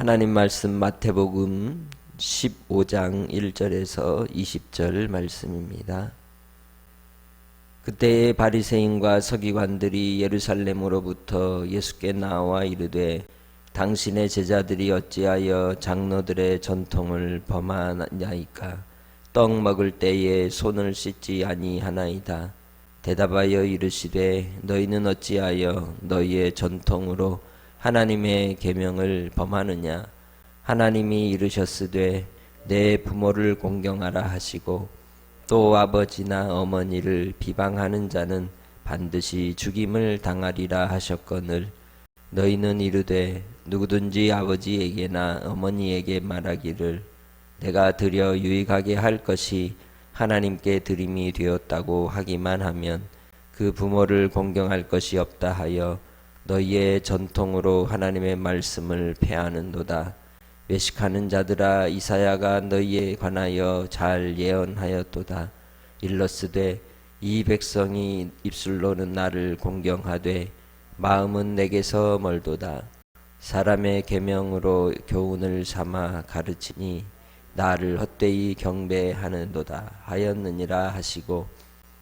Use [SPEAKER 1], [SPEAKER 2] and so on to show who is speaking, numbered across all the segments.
[SPEAKER 1] 하나님 말씀 마태복음 15장 1절에서 20절 말씀입니다. 그때의 바리새인과 서기관들이 예루살렘으로부터 예수께 나와 이르되 당신의 제자들이 어찌하여 장로들의 전통을 범하나이까 떡 먹을 때에 손을 씻지 아니하나이다 대답하여 이르시되 너희는 어찌하여 너희의 전통으로 하나님의 계명을 범하느냐? 하나님이 이르셨으되 내 부모를 공경하라 하시고 또 아버지나 어머니를 비방하는 자는 반드시 죽임을 당하리라 하셨거늘. 너희는 이르되 누구든지 아버지에게나 어머니에게 말하기를 내가 드려 유익하게 할 것이 하나님께 드림이 되었다고 하기만 하면 그 부모를 공경할 것이 없다 하여 너희의 전통으로 하나님의 말씀을 폐하는도다. 외식하는 자들아 이사야가 너희에 관하여 잘 예언하였도다. 일러스되 이 백성이 입술로는 나를 공경하되 마음은 내게서 멀도다. 사람의 계명으로 교훈을 삼아 가르치니 나를 헛되이 경배하는도다 하였느니라 하시고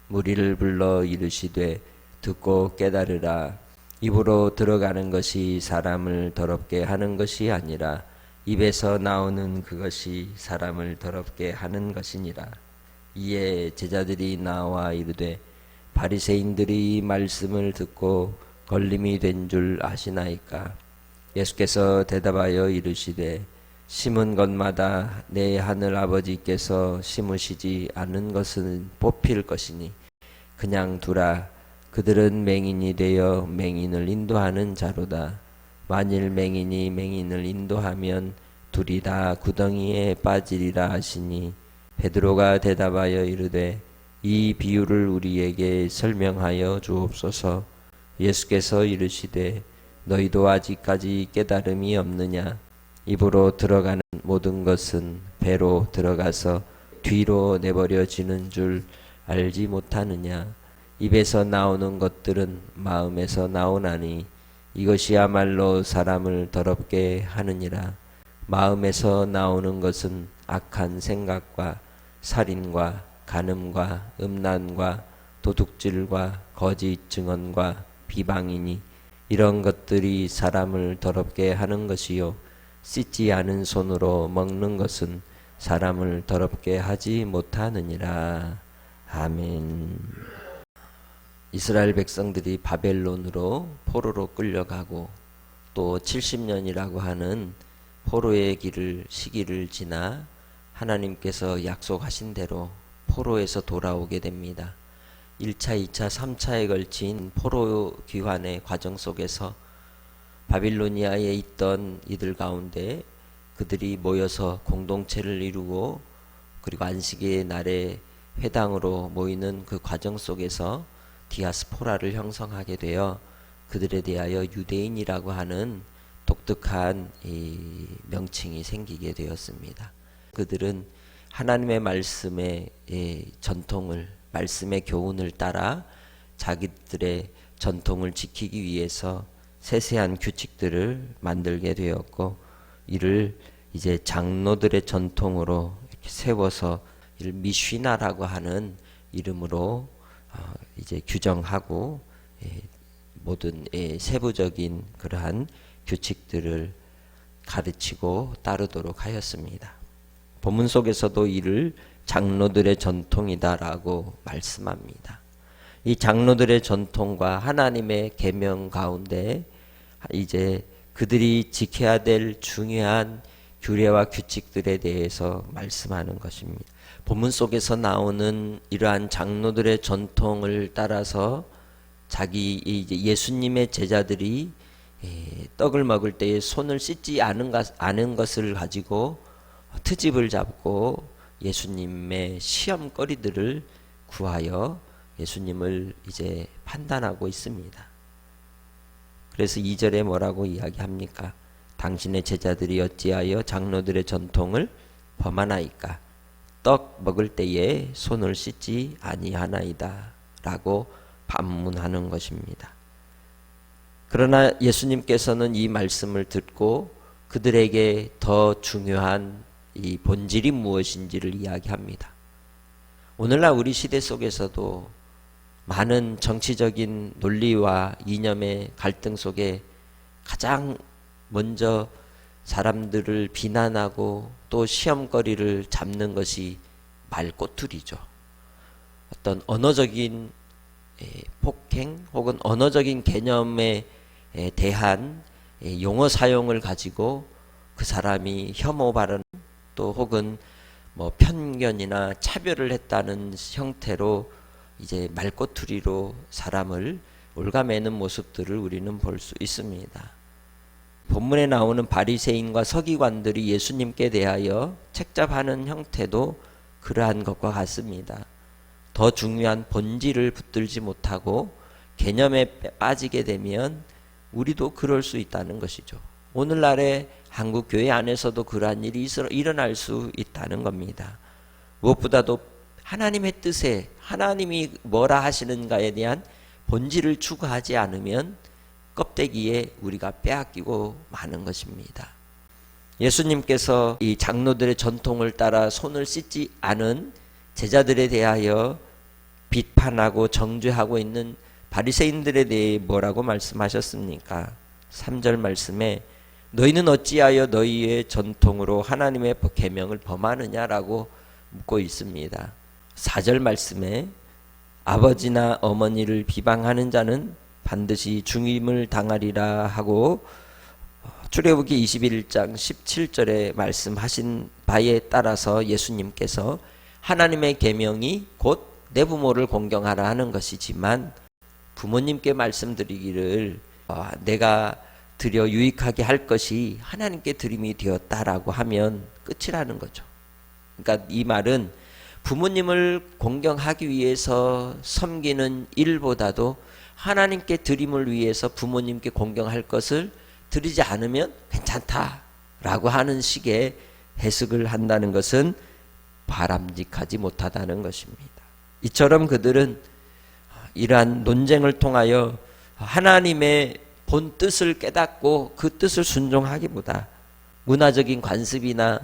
[SPEAKER 1] 무리를 불러 이르시되 듣고 깨달으라 입으로 들어가는 것이 사람을 더럽게 하는 것이 아니라 입에서 나오는 그것이 사람을 더럽게 하는 것이니라. 이에 제자들이 나와 이르되 바리새인들이 이 말씀을 듣고 걸림이 된 줄 아시나이까? 예수께서 대답하여 이르시되 심은 것마다 내 하늘 아버지께서 심으시지 않은 것은 뽑힐 것이니 그냥 두라 그들은 맹인이 되어 맹인을 인도하는 자로다. 만일 맹인이 맹인을 인도하면 둘이 다 구덩이에 빠지리라 하시니 베드로가 대답하여 이르되 이 비유를 우리에게 설명하여 주옵소서. 예수께서 이르시되 너희도 아직까지 깨달음이 없느냐? 입으로 들어가는 모든 것은 배로 들어가서 뒤로 내버려지는 줄 알지 못하느냐 입에서 나오는 것들은 마음에서 나오나니 이것이야말로 사람을 더럽게 하느니라 마음에서 나오는 것은 악한 생각과 살인과 간음과 음란과 도둑질과 거짓 증언과 비방이니 이런 것들이 사람을 더럽게 하는 것이요 씻지 않은 손으로 먹는 것은 사람을 더럽게 하지 못하느니라. 아멘. 이스라엘 백성들이 바벨론으로 포로로 끌려가고 또 70년이라고 하는 포로의 길을 시기를 지나 하나님께서 약속하신 대로 포로에서 돌아오게 됩니다. 1차, 2차, 3차에 걸친 포로 귀환의 과정 속에서 바빌로니아에 있던 이들 가운데 그들이 모여서 공동체를 이루고 그리고 안식의 날에 회당으로 모이는 그 과정 속에서 디아스포라를 형성하게 되어 그들에 대하여 유대인이라고 하는 독특한 이 명칭이 생기게 되었습니다. 그들은 하나님의 말씀의 이 전통을 말씀의 교훈을 따라 자기들의 전통을 지키기 위해서 세세한 규칙들을 만들게 되었고 이를 이제 장로들의 전통으로 세워서 이를 미쉬나라고 하는 이름으로 어 이제 규정하고 예 모든 예 세부적인 그러한 규칙들을 가르치고 따르도록 하였습니다. 본문 속에서도 이를 장로들의 전통이다라고 말씀합니다. 이 장로들의 전통과 하나님의 계명 가운데 이제 그들이 지켜야 될 중요한 규례와 규칙들에 대해서 말씀하는 것입니다. 본문 속에서 나오는 이러한 장로들의 전통을 따라서 자기 예수님의 제자들이 떡을 먹을 때에 손을 씻지 않은, 것, 않은 것을 가지고 트집을 잡고 예수님의 시험거리들을 구하여 예수님을 이제 판단하고 있습니다. 그래서 2절에 뭐라고 이야기합니까? 당신의 제자들이 어찌하여 장로들의 전통을 범하나이까? 떡 먹을 때에 손을 씻지 아니하나이다. 라고 반문하는 것입니다. 그러나 예수님께서는 이 말씀을 듣고 그들에게 더 중요한 이 본질이 무엇인지를 이야기합니다. 오늘날 우리 시대 속에서도 많은 정치적인 논리와 이념의 갈등 속에 가장 먼저 사람들을 비난하고 또 시험거리를 잡는 것이 말꼬투리죠. 어떤 언어적인 에, 폭행 혹은 언어적인 개념에 에, 대한 에, 용어 사용을 가지고 그 사람이 혐오 발언 또 혹은 뭐 편견이나 차별을 했다는 형태로 이제 말꼬투리로 사람을 올가매는 모습들을 우리는 볼 수 있습니다. 본문에 나오는 바리새인과 서기관들이 예수님께 대하여 책잡하는 형태도 그러한 것과 같습니다. 더 중요한 본질을 붙들지 못하고 개념에 빠지게 되면 우리도 그럴 수 있다는 것이죠. 오늘날의 한국 교회 안에서도 그러한 일이 일어날 수 있다는 겁니다. 무엇보다도 하나님의 뜻에 하나님이 뭐라 하시는가에 대한 본질을 추구하지 않으면 껍데기에 우리가 빼앗기고 마는 것입니다. 예수님께서 이 장로들의 전통을 따라 손을 씻지 않은 제자들에 대하여 비판하고 정죄하고 있는 바리새인들에 대해 뭐라고 말씀하셨습니까? 3절 말씀에 너희는 어찌하여 너희의 전통으로 하나님의 계명을 범하느냐라고 묻고 있습니다. 4절 말씀에 아버지나 어머니를 비방하는 자는 반드시 중임을 당하리라 하고 출애굽기 21장 17절에 말씀하신 바에 따라서 예수님께서 하나님의 계명이 곧 내 부모를 공경하라 하는 것이지만 부모님께 말씀드리기를 어, 내가 드려 유익하게 할 것이 하나님께 드림이 되었다라고 하면 끝이라는 거죠. 그러니까 이 말은 부모님을 공경하기 위해서 섬기는 일보다도 하나님께 드림을 위해서 부모님께 공경할 것을 드리지 않으면 괜찮다라고 하는 식의 해석을 한다는 것은 바람직하지 못하다는 것입니다. 이처럼 그들은 이러한 논쟁을 통하여 하나님의 본 뜻을 깨닫고 그 뜻을 순종하기보다 문화적인 관습이나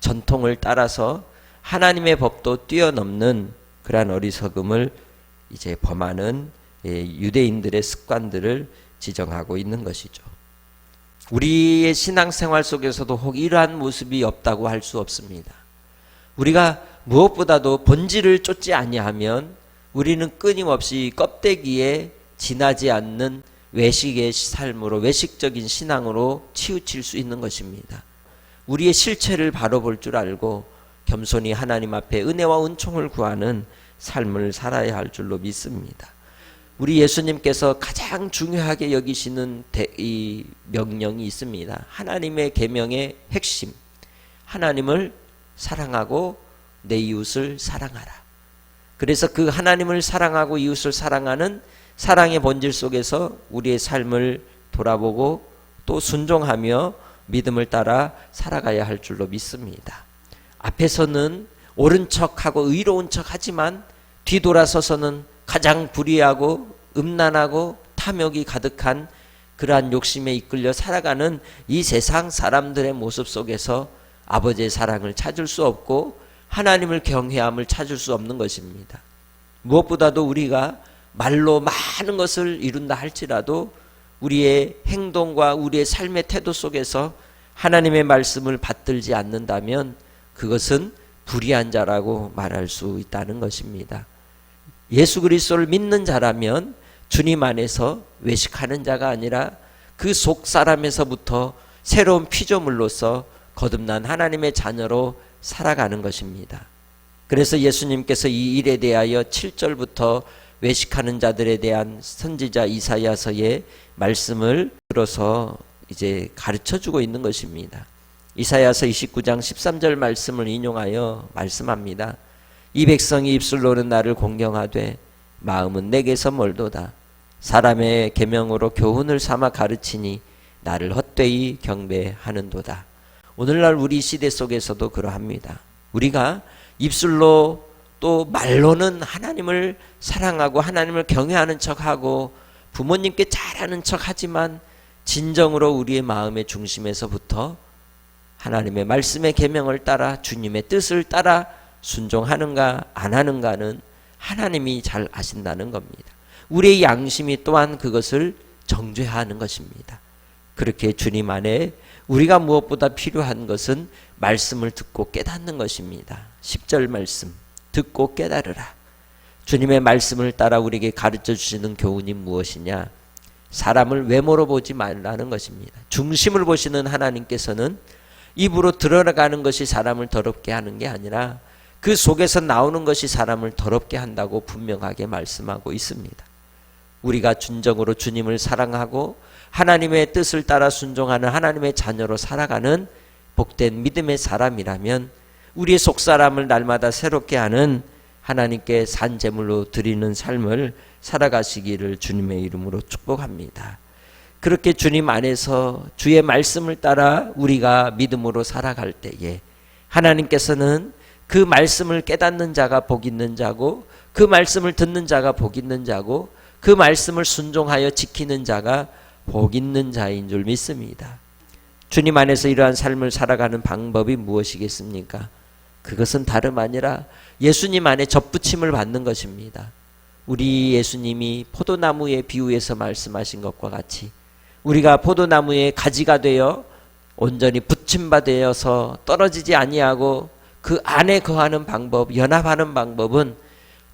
[SPEAKER 1] 전통을 따라서 하나님의 법도 뛰어넘는 그러한 어리석음을 이제 범하는 예, 유대인들의 습관들을 지정하고 있는 것이죠. 우리의 신앙생활 속에서도 혹 이러한 모습이 없다고 할 수 없습니다. 우리가 무엇보다도 본질을 쫓지 아니하면 우리는 끊임없이 껍데기에 지나지 않는 외식의 삶으로 외식적인 신앙으로 치우칠 수 있는 것입니다. 우리의 실체를 바로 볼 줄 알고 겸손히 하나님 앞에 은혜와 은총을 구하는 삶을 살아야 할 줄로 믿습니다. 우리 예수님께서 가장 중요하게 여기시는 이 명령이 있습니다. 하나님의 계명의 핵심. 하나님을 사랑하고 내 이웃을 사랑하라. 그래서 그 하나님을 사랑하고 이웃을 사랑하는 사랑의 본질 속에서 우리의 삶을 돌아보고 또 순종하며 믿음을 따라 살아가야 할 줄로 믿습니다. 앞에서는 옳은 척하고 의로운 척 하지만 뒤돌아서서는 가장 불의하고 음란하고 탐욕이 가득한 그러한 욕심에 이끌려 살아가는 이 세상 사람들의 모습 속에서 아버지의 사랑을 찾을 수 없고 하나님을 경외함을 찾을 수 없는 것입니다. 무엇보다도 우리가 말로 많은 것을 이룬다 할지라도 우리의 행동과 우리의 삶의 태도 속에서 하나님의 말씀을 받들지 않는다면 그것은 불의한 자라고 말할 수 있다는 것입니다. 예수 그리스도를 믿는 자라면 주님 안에서 외식하는 자가 아니라 그 속 사람에서부터 새로운 피조물로서 거듭난 하나님의 자녀로 살아가는 것입니다. 그래서 예수님께서 이 일에 대하여 7절부터 외식하는 자들에 대한 선지자 이사야서의 말씀을 들어서 이제 가르쳐 주고 있는 것입니다. 이사야서 29장 13절 말씀을 인용하여 말씀합니다. 이 백성이 입술로는 나를 공경하되 마음은 내게서 멀도다. 사람의 계명으로 교훈을 삼아 가르치니 나를 헛되이 경배하는도다. 오늘날 우리 시대 속에서도 그러합니다. 우리가 입술로 또 말로는 하나님을 사랑하고 하나님을 경외하는 척하고 부모님께 잘하는 척하지만 진정으로 우리의 마음의 중심에서부터 하나님의 말씀의 계명을 따라 주님의 뜻을 따라 순종하는가 안 하는가는 하나님이 잘 아신다는 겁니다. 우리의 양심이 또한 그것을 정죄하는 것입니다. 그렇게 주님 안에 우리가 무엇보다 필요한 것은 말씀을 듣고 깨닫는 것입니다. 10절 말씀 듣고 깨달으라. 주님의 말씀을 따라 우리에게 가르쳐 주시는 교훈이 무엇이냐? 사람을 외모로 보지 말라는 것입니다. 중심을 보시는 하나님께서는 입으로 드러나가는 것이 사람을 더럽게 하는 게 아니라 그 속에서 나오는 것이 사람을 더럽게 한다고 분명하게 말씀하고 있습니다. 우리가 진정으로 주님을 사랑하고 하나님의 뜻을 따라 순종하는 하나님의 자녀로 살아가는 복된 믿음의 사람이라면 우리의 속 사람을 날마다 새롭게 하는 하나님께 산제물로 드리는 삶을 살아가시기를 주님의 이름으로 축복합니다. 그렇게 주님 안에서 주의 말씀을 따라 우리가 믿음으로 살아갈 때에 하나님께서는 그 말씀을 깨닫는 자가 복 있는 자고 그 말씀을 듣는 자가 복 있는 자고 그 말씀을 순종하여 지키는 자가 복 있는 자인 줄 믿습니다. 주님 안에서 이러한 삶을 살아가는 방법이 무엇이겠습니까? 그것은 다름 아니라 예수님 안에 접붙임을 받는 것입니다. 우리 예수님이 포도나무의 비유에서 말씀하신 것과 같이 우리가 포도나무의 가지가 되어 온전히 붙임받아서 떨어지지 아니하고 그 안에 거하는 방법, 연합하는 방법은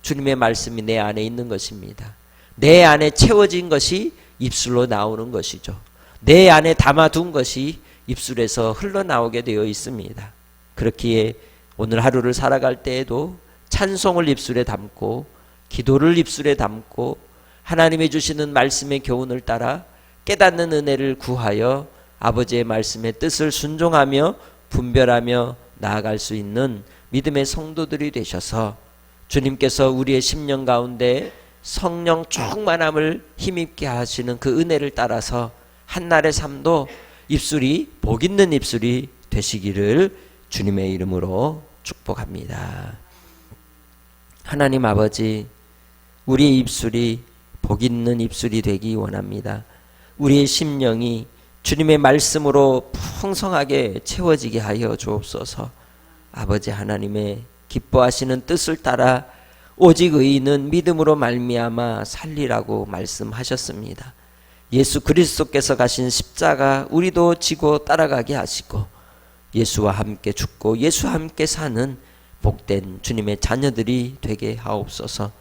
[SPEAKER 1] 주님의 말씀이 내 안에 있는 것입니다. 내 안에 채워진 것이 입술로 나오는 것이죠. 내 안에 담아둔 것이 입술에서 흘러나오게 되어 있습니다. 그렇기에 오늘 하루를 살아갈 때에도 찬송을 입술에 담고 기도를 입술에 담고 하나님의 주시는 말씀의 교훈을 따라 깨닫는 은혜를 구하여 아버지의 말씀의 뜻을 순종하며 분별하며 나아갈 수 있는 믿음의 성도들이 되셔서 주님께서 우리의 심령 가운데 성령 충만함을 힘입게 하시는 그 은혜를 따라서 한날의 삶도 입술이 복 있는 입술이 되시기를 주님의 이름으로 축복합니다. 하나님 아버지, 우리의 입술이 복 있는 입술이 되기 원합니다. 우리의 심령이 주님의 말씀으로 풍성하게 채워지게 하여 주옵소서. 아버지 하나님의 기뻐하시는 뜻을 따라 오직 의인은 믿음으로 말미암아 살리라고 말씀하셨습니다. 예수 그리스도께서 가신 십자가 우리도 지고 따라가게 하시고 예수와 함께 죽고 예수와 함께 사는 복된 주님의 자녀들이 되게 하옵소서.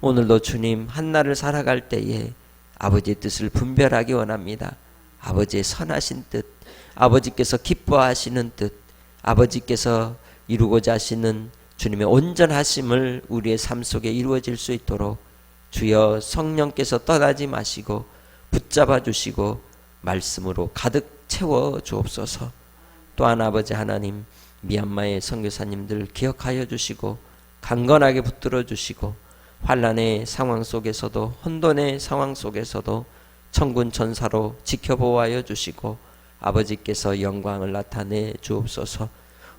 [SPEAKER 1] 오늘도 주님 한날을 살아갈 때에 아버지의 뜻을 분별하기 원합니다. 아버지의 선하신 뜻, 아버지께서 기뻐하시는 뜻, 아버지께서 이루고자 하시는 주님의 온전하심을 우리의 삶 속에 이루어질 수 있도록 주여 성령께서 떠나지 마시고 붙잡아 주시고 말씀으로 가득 채워 주옵소서. 또한 아버지 하나님 미얀마의 선교사님들 기억하여 주시고 강건하게 붙들어 주시고 환란의 상황 속에서도 혼돈의 상황 속에서도 천군 천사로 지켜보아여 주시고 아버지께서 영광을 나타내 주옵소서.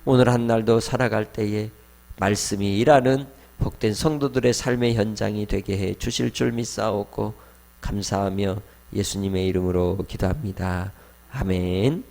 [SPEAKER 1] 오늘 한 날도 살아갈 때에 말씀이 일하는 복된 성도들의 삶의 현장이 되게 해 주실 줄 믿사옵고 감사하며 예수님의 이름으로 기도합니다. 아멘.